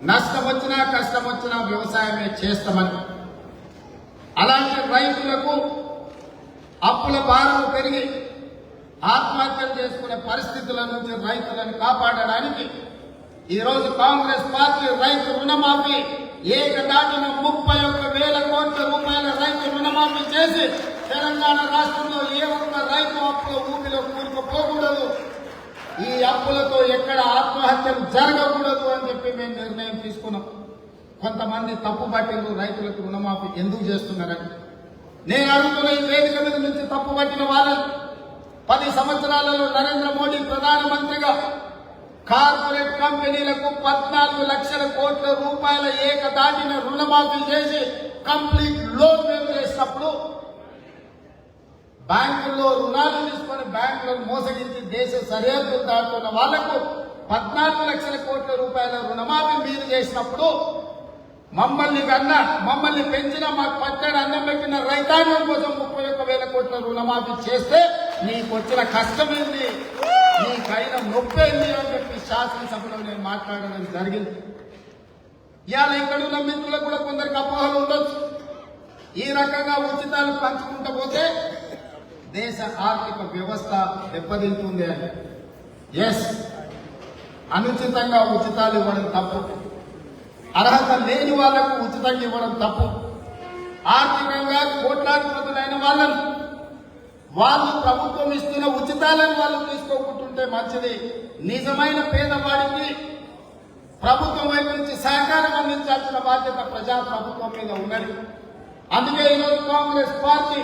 నష్టం వచ్చినా కష్టం వచ్చినా వ్యవసాయమే చేస్తామని. అలాంటి రైతులకు అప్పుల భారం పెరిగి ఆత్మహత్యలు చేసుకునే పరిస్థితుల నుంచి రైతులను కాపాడడానికి ఈరోజు కాంగ్రెస్ పార్టీ రైతు రుణమాఫీ ఏకదాటిన ముప్పై ఒక్క వేల కోట్ల రూపాయల రైతు రుణమాఫీ చేసి తెలంగాణ రాష్ట్రంలో ఏ ఒక్క రైతు అప్పుల ఊపిలో కూరుకుపోకూడదు. ఈ అప్పులతో ఎక్కడ ఆత్మహత్యలు జరగకూడదు అని చెప్పి మేము నిర్ణయం తీసుకున్నాం. కొంతమంది తప్పు పట్టిన రైతులకు రుణమాఫీ ఎందుకు చేస్తున్నారని. నేను అడుగుతున్న ఈ వేదిక మీద నుంచి తప్పు పట్టిన వాళ్ళని పది సంవత్సరాలలో నరేంద్ర మోడీ ప్రధానమంత్రిగా కార్పొరేట్ కంపెనీలకు పద్నాలుగు లక్షల కోట్ల రూపాయల ఏకదాటిన రుణమాఫీ చేసి కంప్లీట్ లోన్ మేము చేసినప్పుడు బ్యాంకుల్లో రుణాలు తీసుకొని బ్యాంకులను మోసగించి దేశ సరిహద్దులు దాటుతున్న వాళ్ళకు పద్నాలుగు లక్షల కోట్ల రూపాయల రుణమాఫీ మీరు చేసినప్పుడు మమ్మల్ని కన్న మమ్మల్ని పెంచిన మాకు పచ్చడి అన్నం పెట్టిన రైతాంగం కోసం ముప్పై ఒక్క వేల కోట్ల రుణమాఫీ చేస్తే నీకు వచ్చిన కష్టమేంది నీకైన నొప్పేంది అని చెప్పి శాసనసభలో నేను మాట్లాడడం జరిగింది. ఇవాళ ఇక్కడ ఉన్న మిత్రులకు కూడా కొందరికి అపోహలు ఉండొచ్చు. ఈ రకంగా ఉచితాలు పంచుకుంటూ పోతే దేశ ఆర్థిక వ్యవస్థ దెబ్బతింటుంది అని. ఎస్ అనుచితంగా ఉచితాలు ఇవ్వడం తప్పు. అర్హత లేని వాళ్ళకు ఉచితంగా ఇవ్వడం తప్పు. ఆర్థికంగా కోట్లాధిపతులైన వాళ్ళను వాళ్ళు ప్రభుత్వం ఇస్తున్న ఉచితాలను వాళ్ళు తీసుకోకుంటుంటే మంచిది. నిజమైన పేదవాడికి ప్రభుత్వం వైపు నుంచి సహకారం అందించాల్సిన బాధ్యత ప్రజా ప్రభుత్వం మీద ఉన్నది. అందుకే ఈరోజు కాంగ్రెస్ పార్టీ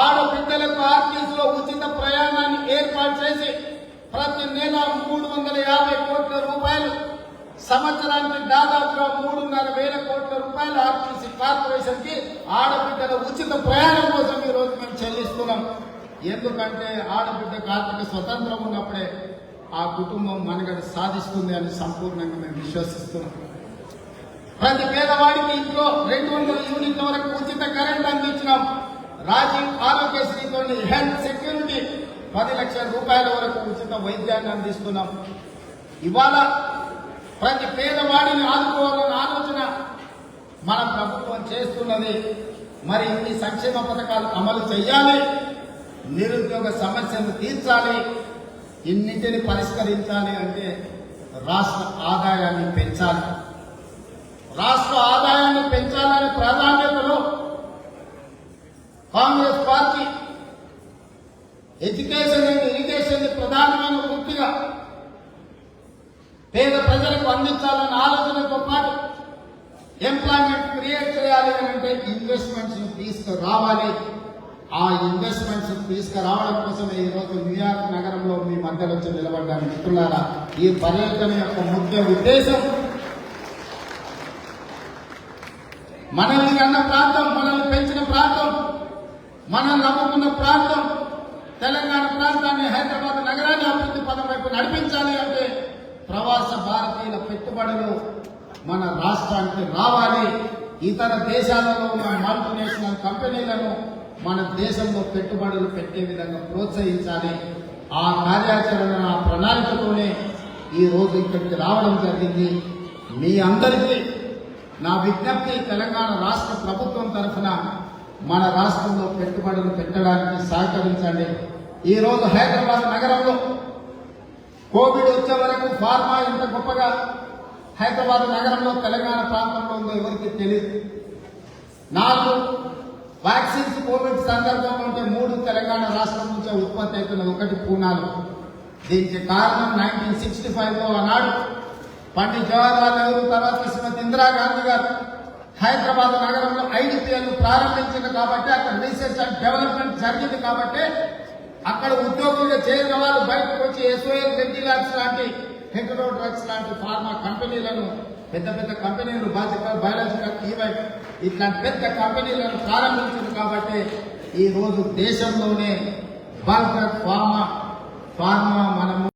ఆడబిడ్డలకు ఆర్టీస్లో ఉచిత ప్రయాణాన్ని ఏర్పాటు చేసి ప్రతి నెల మూడు వందల యాభై కోట్ల రూపాయలు సంవత్సరానికి దాదాపుగా మూడున్నర వేల కోట్ల రూపాయలు ఆర్టీసీ కార్పొరేషన్కి ఆడబిడ్డల ఉచిత ప్రయాణం కోసం ఈ రోజు మేము చెల్లిస్తున్నాం. ఎందుకంటే ఆడబిడ్డకు ఆర్థిక స్వతంత్రం ఉన్నప్పుడే ఆ కుటుంబం మనగడ సాధిస్తుంది అని సంపూర్ణంగా మేము విశ్వసిస్తున్నాం. ప్రతి పేదవాడికి ఇంట్లో రెండు వందల యూనిట్ల వరకు ఉచిత కరెంట్ అందించినాం. రాజీవ్ ఆరోగ్యశ్రీతో హెల్త్ సెక్యూరిటీ పది లక్షల రూపాయల వరకు ఉచిత వైద్యాన్ని అందిస్తున్నాం ఇవాళ ప్రతి పేదవాడిని ఆదుకోవాలన్న ఆలోచన మన ప్రభుత్వం చేస్తున్నది. మరి ఇన్ని సంక్షేమ పథకాలు అమలు చేయాలి నిరుద్యోగ సమస్యను తీర్చాలి. ఇన్నింటిని పరిష్కరించాలి అంటే రాష్ట్ర ఆదాయాన్ని పెంచాలి. రాష్ట్ర ఆదాయాన్ని పెంచాలని ప్రధాన Congress party education and irrigation ప్రధానమైన వృత్తిగా పేద ప్రజలకు అందించాలన్న ఆలోచనతో పాటు ఎంప్లాయ్మెంట్ క్రియేట్ చేయాలి అని అంటే ఇన్వెస్ట్మెంట్స్ తీసుకురావాలి. ఆ ఇన్వెస్ట్మెంట్స్ తీసుకురావడం కోసమే ఈ రోజు న్యూయార్క్ నగరంలో మీ మధ్య వచ్చి నిలబడ్డాను. మిత్రులారా ఈ పర్యటన యొక్క ముఖ్య ఉద్దేశం మనల్ని కన్న ప్రాంతం మనల్ని పెంచిన ప్రాంతం. మనం నమ్ముకున్న ప్రాంతం తెలంగాణ ప్రాంతాన్ని హైదరాబాద్ నగరాన్ని అభివృద్ధి పదం వైపు నడిపించాలి అంటే ప్రవాస భారతీయుల పెట్టుబడులు మన రాష్ట్రానికి రావాలి. ఇతర దేశాలలో ఉన్న మల్టీనేషనల్ కంపెనీలను మన దేశంలో పెట్టుబడులు పెట్టే విధంగా ప్రోత్సహించాలి. ఆ కార్యాచరణ ఆ ప్రణాళికతోనే ఈ రోజు ఇక్కడికి రావడం జరిగింది. మీ అందరికీ నా విజ్ఞప్తి తెలంగాణ రాష్ట్ర ప్రభుత్వం మన రాష్ట్రంలో పెట్టుబడులు పెట్టడానికి సహకరించండి. ఈ రోజు హైదరాబాద్ నగరంలో కోవిడ్ వచ్చే వరకు ఫార్మా ఇంత గొప్పగా హైదరాబాద్ నగరంలో తెలంగాణ ప్రాంతంలో ఉందో ఎవరికి తెలియదు నాలుగు వ్యాక్సిన్స్ కోవిడ్ సందర్భంలో ఉంటే మూడు తెలంగాణ రాష్ట్రం నుంచే ఉత్పత్తి అవుతున్నది ఒకటి పూనాలు. దీనికి కారణం నైన్టీన్ సిక్స్టీ ఫైవ్లో ఆనాడు పండిత్ జవహర్లాల్ నెహ్రూ తర్వాత శ్రీమతి ఇందిరాగాంధీ గారు. హైదరాబాద్ నగరంలో ఐడిపిఎల్ ప్రారంభించింది కాబట్టి అక్కడ రీసెర్చ్ అండ్ డెవలప్మెంట్ జరిగింది కాబట్టి అక్కడ ఉద్యోగులుగా చేరిన వాళ్ళు బయటకు వచ్చి ఎస్ఓఎల్ రెడ్డి ల్యాబ్స్ లాంటి హెటరో డ్రగ్స్ లాంటి ఫార్మా కంపెనీలను పెద్ద పెద్ద కంపెనీలు బాధ్యత బయాలజికల్ ఈవెంట్ ఇట్లాంటి పెద్ద కంపెనీలను ప్రారంభించింది కాబట్టి ఈ రోజు దేశంలోనే బల్క్ ఫార్మా ఫార్మా మనము